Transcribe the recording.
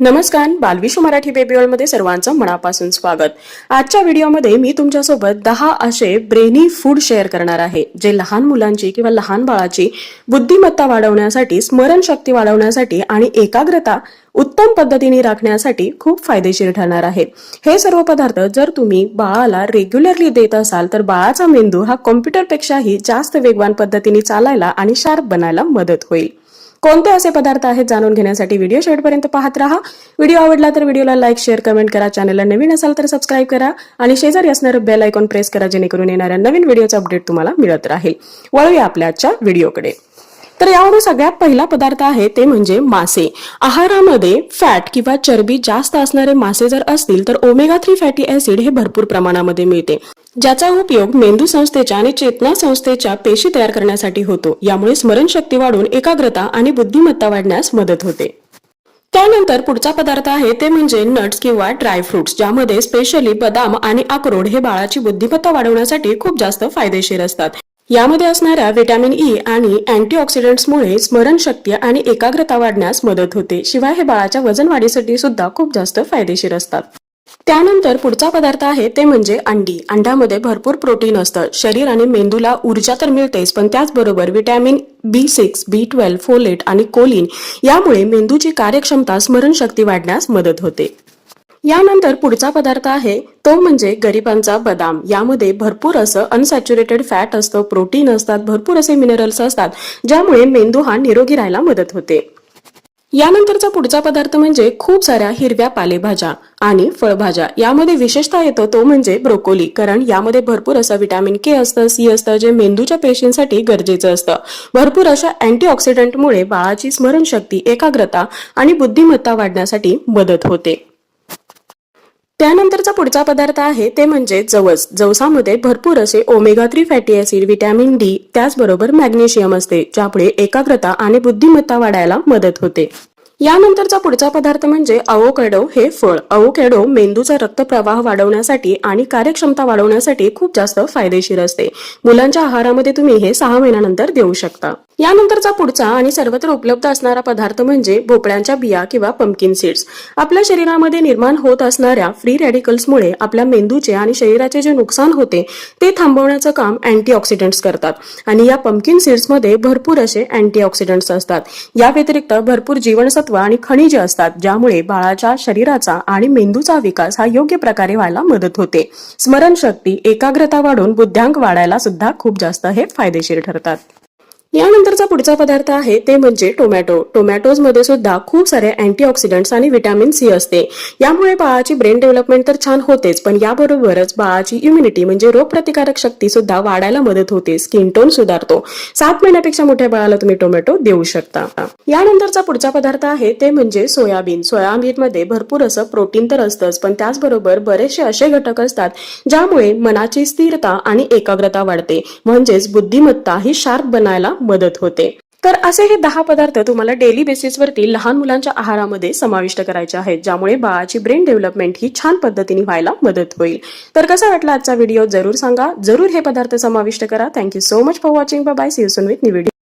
नमस्कार बालविश्व मराठी बेबी मध्ये सर्वांचं मनापासून स्वागत. आजच्या व्हिडिओमध्ये मी तुमच्यासोबत दहा असे ब्रेनी फूड शेअर करणार आहे जे लहान मुलांची किंवा लहान बाळाची बुद्धिमत्ता वाढवण्यासाठी स्मरणशक्ती वाढवण्यासाठी आणि एकाग्रता उत्तम पद्धतीने राखण्यासाठी खूप फायदेशीर ठरणार आहे. हे सर्व पदार्थ जर तुम्ही बाळाला रेग्युलरली देत असाल तर बाळाचा मेंदू हा कॉम्प्युटरपेक्षाही जास्त वेगवान पद्धतीने चालायला आणि शार्प बनायला मदत होईल. कोणते असे पदार्थ आहेत जाणून घेण्यासाठी व्हिडिओ शेवटपर्यंत पाहत राहा. व्हिडिओ आवडला तर व्हिडिओला लाईक शेअर कमेंट करा. चॅनलला नवीन असाल तर सबस्क्राईब करा. आणि शेजारी असणारं बेल आयकॉन प्रेस करा जेणेकरून येणाऱ्या नवीन व्हिडिओचा अपडेट तुम्हाला मिळत राहील. वळूया आपल्या आजच्या व्हिडिओकडे तर यामध्ये सगळ्यात पहिला पदार्थ आहे ते म्हणजे मासे. आहारामध्ये फॅट किंवा चरबी जास्त असणारे मासे जर असतील तर ओमेगा थ्री फॅटी ऍसिड हे भरपूर प्रमाणामध्ये मिळते. ज्याचा उपयोग मेंदू संस्थेच्या आणि चेतना संस्थेच्या पेशी तयार करण्यासाठी होतो. यामुळे स्मरणशक्ती वाढून एकाग्रता आणि बुद्धिमत्ता वाढण्यास मदत होते. त्यानंतर पुढचा पदार्थ आहे ते म्हणजे नट्स किंवा ड्राय फ्रुट्स ज्यामध्ये स्पेशली बदाम आणि अक्रोड हे बाळाची बुद्धिमत्ता वाढवण्यासाठी खूप जास्त फायदेशीर असतात. यामध्ये असणाऱ्या व्हिटॅमिन ई आणि अँटीऑक्सिडंट्समुळे स्मरणशक्ती आणि एकाग्रता वाढण्यास मदत होते. शिवाय हे बाळाच्या वजन वाढीसाठी सुद्धा खूप जास्त फायदेशीर असतात. त्यानंतर पुढचा पदार्थ आहे ते म्हणजे अंडी. अंड्यामध्ये भरपूर प्रोटीन असतं. शरीर आणि मेंदूला ऊर्जा तर मिळतेच पण त्याचबरोबर vitamin B six B twelve folate आणि कोलिन यामुळे मेंदूची कार्यक्षमता स्मरणशक्ती वाढण्यास मदत होते. यानंतर पुढचा पदार्थ आहे तो म्हणजे गरिबांचा बदाम. यामध्ये भरपूर असं अनसॅच्युरेटेड फॅट असतं प्रोटीन असतात भरपूर असे मिनरल्स असतात ज्यामुळे मेंदू हा निरोगी राहायला मदत होते. यानंतरचा पुढचा पदार्थ म्हणजे खूप साऱ्या हिरव्या पालेभाज्या आणि फळभाज्या. यामध्ये विशेषतः येतो तो म्हणजे ब्रोकोली कारण यामध्ये भरपूर असं विटॅमिन के असतं सी असतं जे मेंदूच्या पेशींसाठी गरजेचं असतं. भरपूर अशा अँटीऑक्सिडंटमुळे बाळाची स्मरणशक्ती एकाग्रता आणि बुद्धिमत्ता वाढण्यासाठी मदत होते. त्यानंतरचा पुढचा पदार्थ आहे ते म्हणजे जवस. जवसामध्ये भरपूर असे omega three fatty acid vitamin D त्याचबरोबर मॅग्नेशियम असते ज्यामुळे एकाग्रता आणि बुद्धिमत्ता वाढायला मदत होते. यानंतरचा पुढचा पदार्थ म्हणजे अवोकॅडो हे फळ. अवोकॅडो मेंदूचा रक्तप्रवाह वाढवण्यासाठी आणि कार्यक्षमता वाढवण्यासाठी खूप जास्त फायदेशीर असते. मुलांच्या आहारामध्ये तुम्ही हे सहा महिन्यानंतर देऊ शकता. यानंतरचा पुढचा आणि सर्वत्र उपलब्ध असणारा पदार्थ म्हणजे भोपळ्यांच्या बिया किंवा पम्पकिन सीड्स आपल्या शरीरामध्ये निर्माण होत असणाऱ्या फ्री रॅडिकल्समुळे आपल्या मेंदूचे आणि शरीराचे जे नुकसान होते ते थांबवण्याचं काम अँटीऑक्सिडंट्स करतात. आणि या पंपकिन सीड्समध्ये भरपूर असे अँटीऑक्सिडंट्स असतात. या व्यतिरिक्त भरपूर जीवनसत्व आणि खनिजे असतात ज्यामुळे बाळाच्या शरीराचा आणि मेंदूचा विकास हा योग्य प्रकारे व्हायला मदत होते. स्मरणशक्ती एकाग्रता वाढून बुद्ध्यांक वाढायला सुद्धा खूप जास्त हे फायदेशीर ठरतात. यानंतरचा पुढचा पदार्थ आहे ते म्हणजे टोमॅटो. टोमॅटोजमध्ये सुद्धा खूप सारे अँटीऑक्सिडंट्स आणि व्हिटॅमिन सी असते. यामुळे बाळाची ब्रेन डेव्हलपमेंट तर छान होतेच पण याबरोबरच बाळाची इम्युनिटी म्हणजे रोगप्रतिकारक शक्ती सुद्धा वाढायला मदत होते. स्किन टोन सुधारतो. सात महिन्यापेक्षा मोठ्या बाळाला तुम्ही टोमॅटो देऊ शकता. यानंतरचा पुढचा पदार्थ आहे ते म्हणजे सोयाबीन. सोयाबीन मध्ये भरपूर असं प्रोटीन तर असतंच पण त्याचबरोबर बरेचसे असे घटक असतात ज्यामुळे मनाची स्थिरता आणि एकाग्रता वाढते. म्हणजेच बुद्धिमत्ता ही शार्प बनायला मदत होते. तर असे हे दहा पदार्थ तुम्हाला डेली बेसिसवरती लहान मुलांच्या आहारामध्ये समाविष्ट करायचे आहेत ज्यामुळे बाळाची ब्रेन डेव्हलपमेंट ही छान पद्धतीने व्हायला मदत होईल. तर कसा वाटला आजचा व्हिडिओ जरूर सांगा. जरूर हे पदार्थ समाविष्ट करा. Thank you so much for watching bye see soon with new video